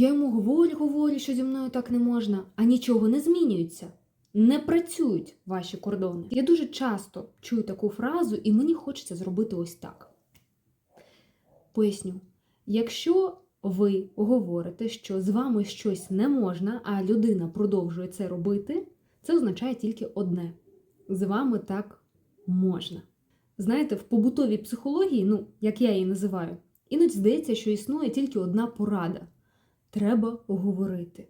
Я йому говорю, говорю, що зі мною так не можна, а нічого не змінюється. Не працюють ваші кордони. Я дуже часто чую таку фразу, і мені хочеться зробити ось так. Поясню, якщо ви говорите, що з вами щось не можна, а людина продовжує це робити, це означає тільки одне: з вами так можна. Знаєте, в побутовій психології, ну, як я її називаю, іноді здається, що існує тільки одна порада: треба говорити,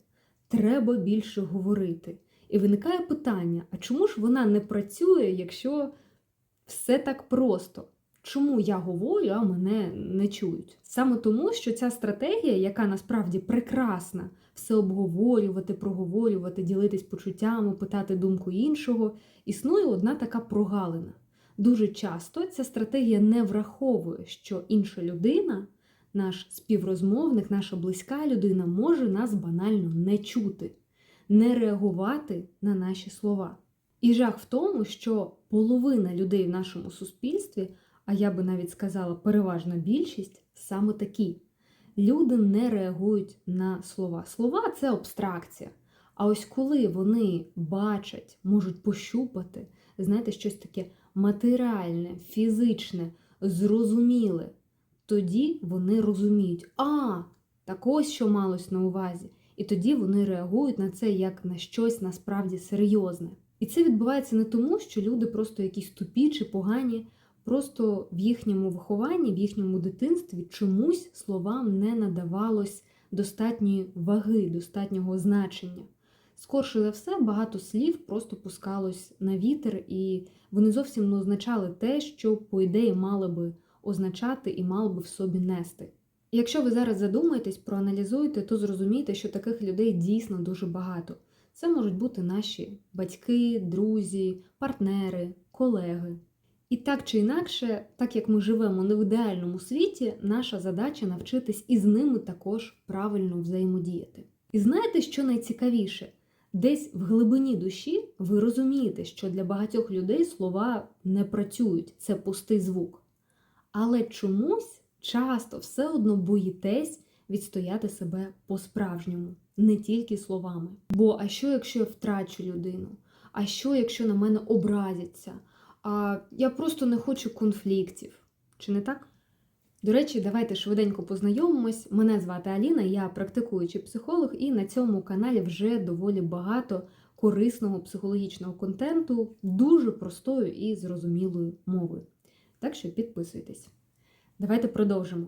треба більше говорити. І виникає питання: а чому ж вона не працює, якщо все так просто? Чому я говорю, а мене не чують? Саме тому, що ця стратегія, яка насправді прекрасна, все обговорювати, проговорювати, ділитись почуттями, питати думку іншого, існує одна така прогалина. Дуже часто ця стратегія не враховує, що інша людина, наш співрозмовник, наша близька людина може нас банально не чути, не реагувати на наші слова. І жах в тому, що половина людей в нашому суспільстві, а я би навіть сказала, переважна більшість, саме такі. Люди не реагують на слова. Слова це абстракція. А ось коли вони бачать, можуть пощупати, знаєте, щось таке матеріальне, фізичне, зрозуміле, тоді вони розуміють, а, так ось що малось на увазі. І тоді вони реагують на це як на щось насправді серйозне. І це відбувається не тому, що люди просто якісь тупі чи погані, просто в їхньому вихованні, в їхньому дитинстві чомусь словам не надавалось достатньої ваги, достатнього значення. Скорше за все, багато слів просто пускалось на вітер, і вони зовсім не означали те, що, по ідеї, мали би означати і мали би в собі нести. Якщо ви зараз задумаєтесь, проаналізуєте, то зрозумієте, що таких людей дійсно дуже багато. Це можуть бути наші батьки, друзі, партнери, колеги. І так чи інакше, так як ми живемо не в ідеальному світі, наша задача навчитись із ними також правильно взаємодіяти. І знаєте, що найцікавіше? Десь в глибині душі ви розумієте, що для багатьох людей слова не працюють, це пустий звук. Але чомусь часто все одно боїтесь відстояти себе по-справжньому, не тільки словами. Бо а що, якщо я втрачу людину? А що, якщо на мене образяться? А я просто не хочу конфліктів. Чи не так? До речі, давайте швиденько познайомимось. Мене звати Аліна, я практикуючий психолог, і на цьому каналі вже доволі багато корисного психологічного контенту, дуже простою і зрозумілою мовою. Так що підписуйтесь. Давайте продовжимо.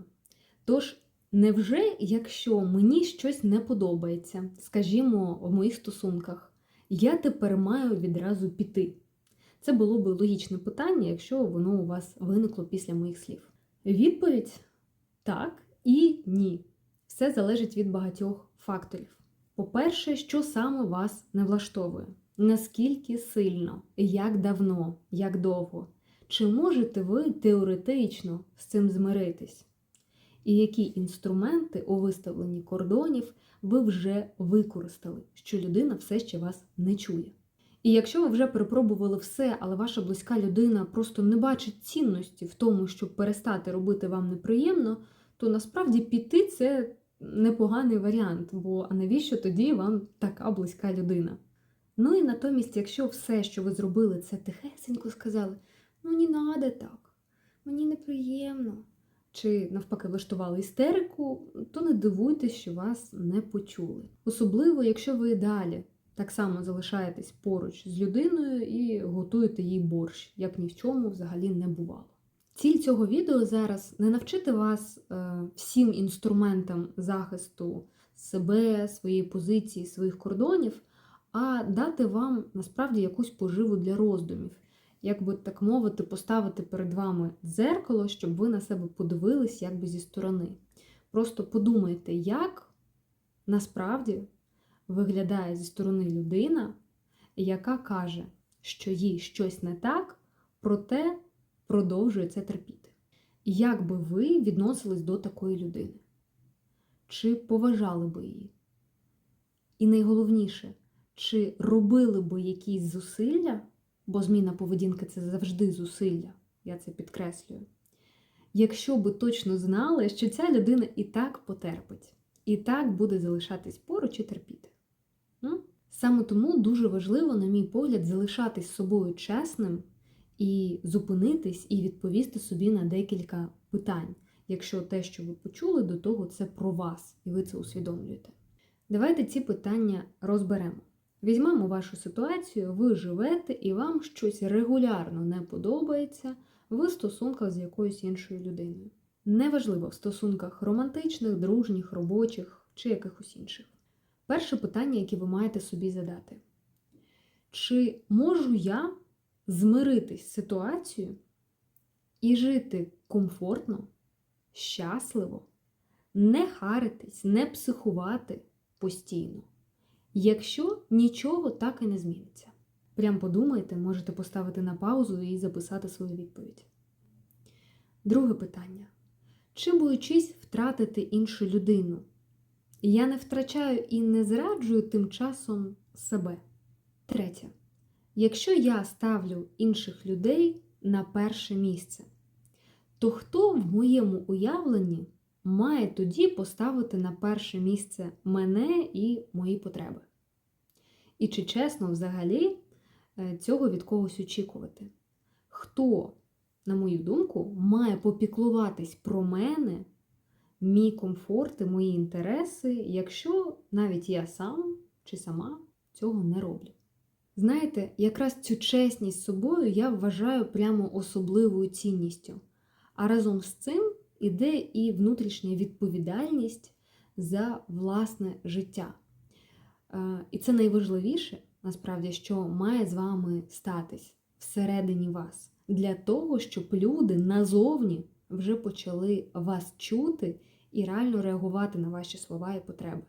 Тож, невже, якщо мені щось не подобається, скажімо, в моїх стосунках, я тепер маю відразу піти? Це було б логічне питання, якщо воно у вас виникло після моїх слів. Відповідь так і ні. Все залежить від багатьох факторів. По-перше, що саме вас не влаштовує? Наскільки сильно, як давно, як довго? Чи можете ви теоретично з цим змиритись? І які інструменти у виставленні кордонів ви вже використали, що людина все ще вас не чує? І якщо ви вже перепробували все, але ваша близька людина просто не бачить цінності в тому, щоб перестати робити вам неприємно, то насправді піти це непоганий варіант, бо а навіщо тоді вам така близька людина? Ну і натомість, якщо все, що ви зробили, це тихесенько сказали, ну не надо так, мені неприємно, чи навпаки влаштували істерику, то не дивуйтесь, що вас не почули. Особливо, якщо ви далі так само залишаєтесь поруч з людиною і готуєте їй борщ, як ні в чому взагалі не бувало. Ціль цього відео зараз не навчити вас е, всім інструментам захисту себе, своєї позиції, своїх кордонів, а дати вам насправді якусь поживу для роздумів, як би так мовити, поставити перед вами дзеркало, щоб ви на себе подивились якби зі сторони. Просто подумайте, як насправді виглядає зі сторони людина, яка каже, що їй щось не так, проте продовжує це терпіти. Як би ви відносились до такої людини? Чи поважали би її? І найголовніше, чи робили би якісь зусилля, бо зміна поведінки це завжди зусилля, я це підкреслюю. Якщо би точно знали, що ця людина і так потерпить, і так буде залишатись поруч і терпіти. М? Саме тому дуже важливо, на мій погляд, залишатись собою чесним і зупинитись і відповісти собі на декілька питань, якщо те, що ви почули, до того це про вас, і ви це усвідомлюєте. Давайте ці питання розберемо. Візьмемо вашу ситуацію, ви живете і вам щось регулярно не подобається в стосунках з якоюсь іншою людиною. Неважливо в стосунках романтичних, дружніх, робочих чи якихось інших. Перше питання, яке ви маєте собі задати: чи можу я змиритись з ситуацією і жити комфортно, щасливо, не харитись, не психувати постійно, якщо нічого так і не зміниться? Прям подумайте, можете поставити на паузу і записати свою відповідь. Друге питання. Чи боючись втратити іншу людину? Я не втрачаю і не зраджую тим часом себе. Третє. Якщо я ставлю інших людей на перше місце, то хто в моєму уявленні має тоді поставити на перше місце мене і мої потреби? І чи чесно взагалі е, цього від когось очікувати? Хто, на мою думку, має попіклуватись про мене? мій комфорт і мої інтереси, якщо навіть я сам чи сама цього не роблю. Знаєте, якраз цю чесність з собою я вважаю прямо особливою цінністю. А разом з цим іде і внутрішня відповідальність за власне життя. Е, І це найважливіше, насправді, що має з вами статись всередині вас, для того, щоб люди назовні вже почали вас чути і реально реагувати на ваші слова і потреби.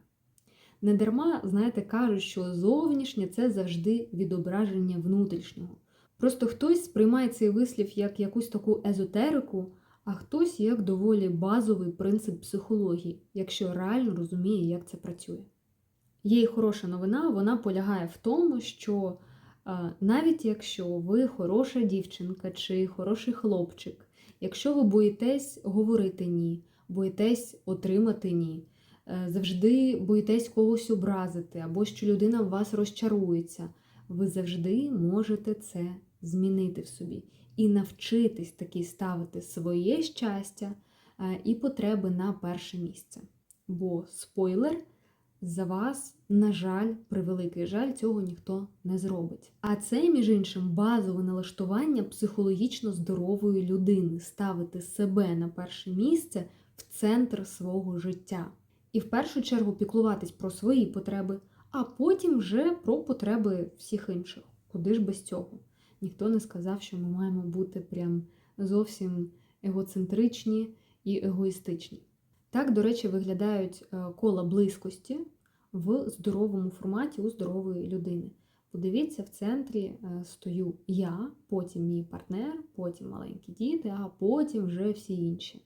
Недарма, знаєте, кажуть, що зовнішнє це завжди відображення внутрішнього. Просто хтось сприймає цей вислів як якусь таку езотерику, а хтось як доволі базовий принцип психології, якщо реально розуміє, як це працює. Є і хороша новина, вона полягає в тому, що навіть якщо ви хороша дівчинка чи хороший хлопчик, якщо ви боїтесь говорити ні, боїтесь отримати ні, е, завжди боїтесь когось образити, або що людина в вас розчарується, ви завжди можете це змінити в собі і навчитись таки ставити своє щастя е, і потреби на перше місце. Бо спойлер. За вас, на жаль, превеликий жаль, цього ніхто не зробить. А це, між іншим, базове налаштування психологічно здорової людини ставити себе на перше місце в центр свого життя. І в першу чергу піклуватись про свої потреби, а потім вже про потреби всіх інших. Куди ж без цього? Ніхто не сказав, що ми маємо бути прям зовсім егоцентричні і егоїстичні. Так, до речі, виглядають е, кола близькості в здоровому форматі у здорової людини. Подивіться, в центрі е, стою я, потім мій партнер, потім маленькі діти, а потім вже всі інші.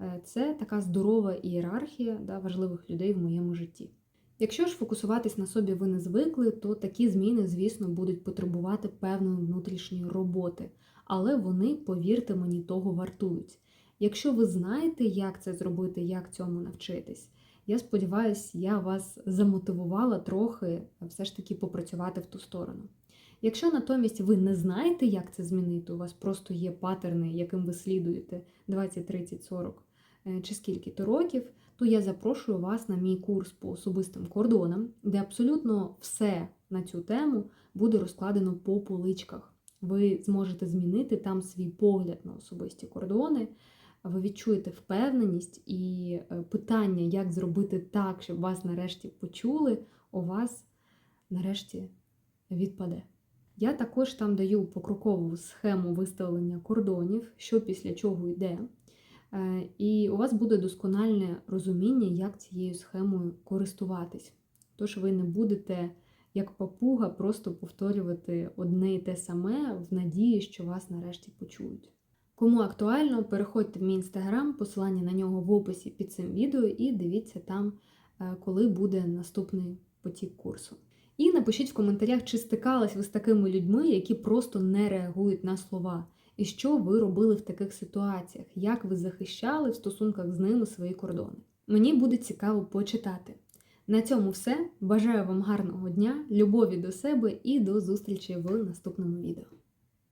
Е, це така здорова ієрархія да, важливих людей в моєму житті. Якщо ж фокусуватись на собі ви не звикли, то такі зміни, звісно, будуть потребувати певної внутрішньої роботи, але вони, повірте мені, того вартують. Якщо ви знаєте, як це зробити, як цьому навчитись, я сподіваюся, я вас замотивувала трохи все ж таки попрацювати в ту сторону. Якщо натомість ви не знаєте, як це змінити, у вас просто є паттерни, яким ви слідуєте 20, 30, 40 чи скільки-то років, то я запрошую вас на мій курс по особистим кордонам, де абсолютно все на цю тему буде розкладено по поличках. Ви зможете змінити там свій погляд на особисті кордони ви відчуєте впевненість і е, питання, як зробити так, щоб вас нарешті почули, у вас нарешті відпаде. Я також там даю покрокову схему виставлення кордонів, що після чого йде. Е, і у вас буде доскональне розуміння, як цією схемою користуватись. Тож ви не будете, як папуга, просто повторювати одне і те саме в надії, що вас нарешті почують. Кому актуально, переходьте в мій інстаграм, посилання на нього в описі під цим відео, і дивіться там, е, коли буде наступний потік курсу. І напишіть в коментарях, чи стикались ви з такими людьми, які просто не реагують на слова, і що ви робили в таких ситуаціях, як ви захищали в стосунках з ними свої кордони. Мені буде цікаво почитати. На цьому все. Бажаю вам гарного дня, любові до себе і до зустрічі в наступному відео.